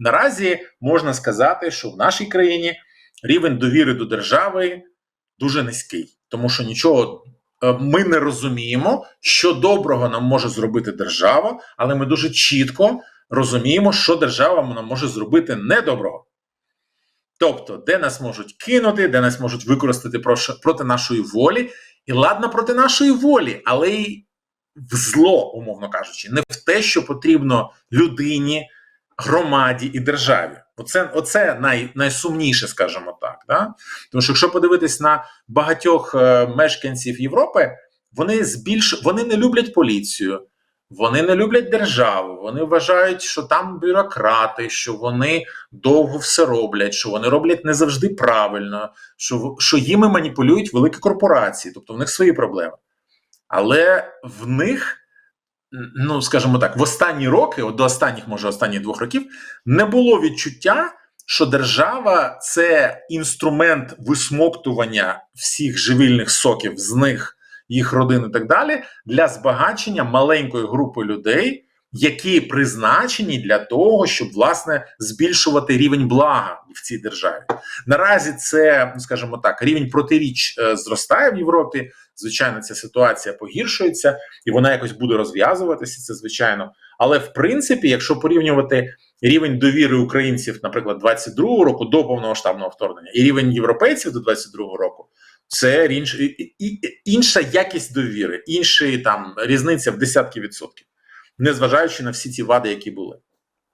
наразі можна сказати, що в нашій країні рівень довіри до держави дуже низький, тому що нічого. е, Ми не розуміємо, що доброго нам може зробити держава, але ми дуже чітко розуміємо, що держава нам може зробити недоброго. Тобто, де нас можуть кинути, де нас можуть використати проти нашої волі, і ладно проти нашої волі, але й в зло, умовно кажучи, не в те, що потрібно людині, громаді і державі. Оце, оце най, найсумніше, скажімо так. Да? Тому що якщо подивитись на багатьох е, мешканців Європи, вони збільш вони не люблять поліцію. Вони не люблять державу, вони вважають, що там бюрократи, що вони довго все роблять, що вони роблять не завжди правильно, що, що їми маніпулюють великі корпорації, тобто в них свої проблеми. Але в них, ну скажімо так, в останні роки, от до останніх, може, останніх двох років, не було відчуття, що держава це інструмент висмоктування всіх живільних соків з них, їх родин і так далі, для збагачення маленької групи людей, які призначені для того, щоб власне збільшувати рівень блага в цій державі. Наразі це, скажімо так, рівень протиріч е, зростає в Європі. Звичайно, ця ситуація погіршується, і вона якось буде розв'язуватися. Це звичайно. Але в принципі, якщо порівнювати рівень довіри українців, наприклад, 22-го року до повномасштабного вторгнення, і рівень європейців до 22-го року, це інша якість довіри, інша там різниця в десятки відсотків, незважаючи на всі ці вади, які були.